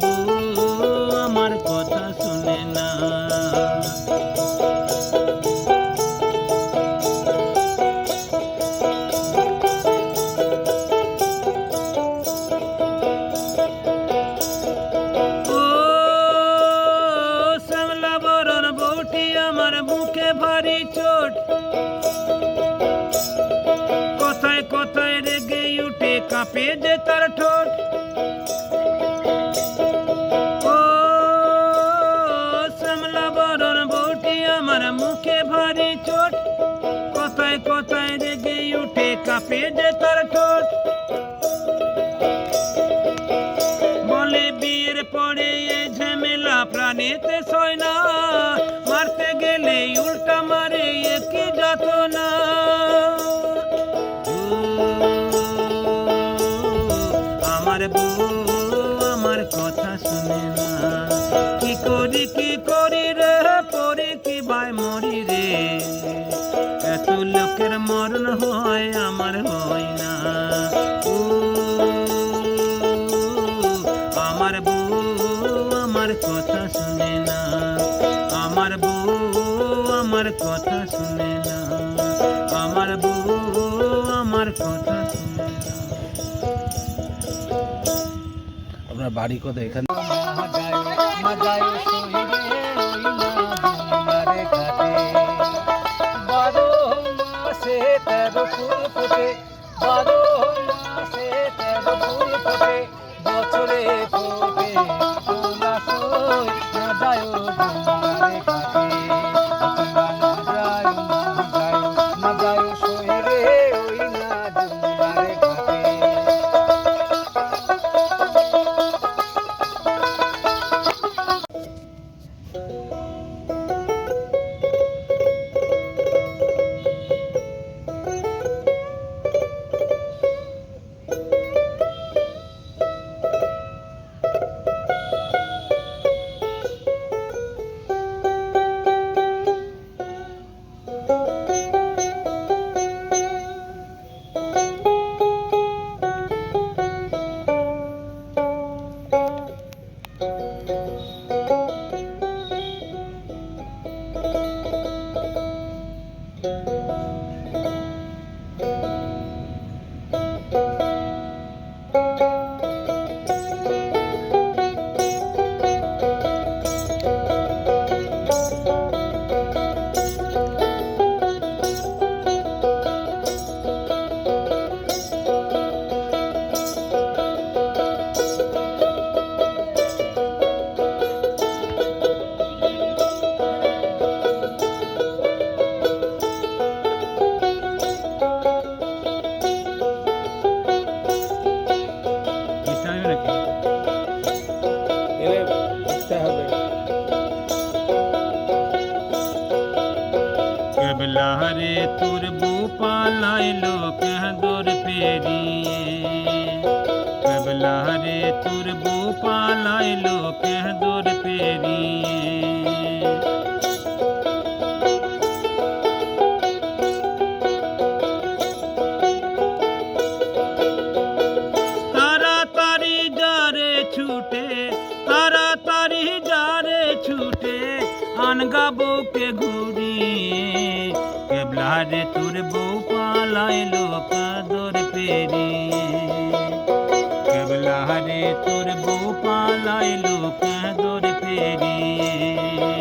বউ আমার কথা শুনে না। আমার মুখে ভারী চোট। কথায় কথায় রেগে উঠে কাঁপে যে তার ঠোঁট। কথায় কোথায় রেগে উঠে কাপে যে তার ঠোঁট? বলে বিয়ের পরে এই ঝামেলা প্রাণেতে আমার কথা শুনে না। আমার বউ আমার কথা শুনে আপনার বাড়ি কোথায়? এখানে তেরো পালাইলো কেঁদর পেরিয়ে। কেবলা রে তোর বউ পালাইলো কেঁদর পেরিয়ে। ছুটে আনগা বউকে ঘুরিয়ে কেবলা রে তোর বউ পালাইলো কাদর পেরিয়ে কেবলা রে তোর বউ পালাইলো কাদর পেরিয়ে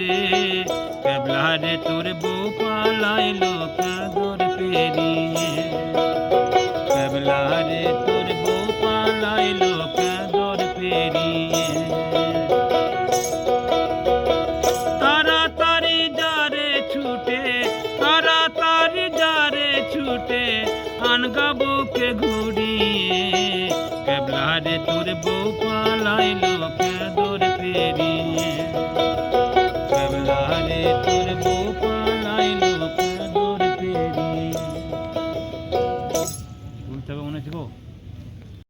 ঘরে কেবলা রে তোর বউ পালাইলো কাদর পেরিয়ে কেবলা রে তোর বউ পালাইলো কাদর পেরিয়ে তাড়াতাড়ি যারে ছুটে তাড়াতাড়ি যারে ছুটে আনগা বউকে ঘুরি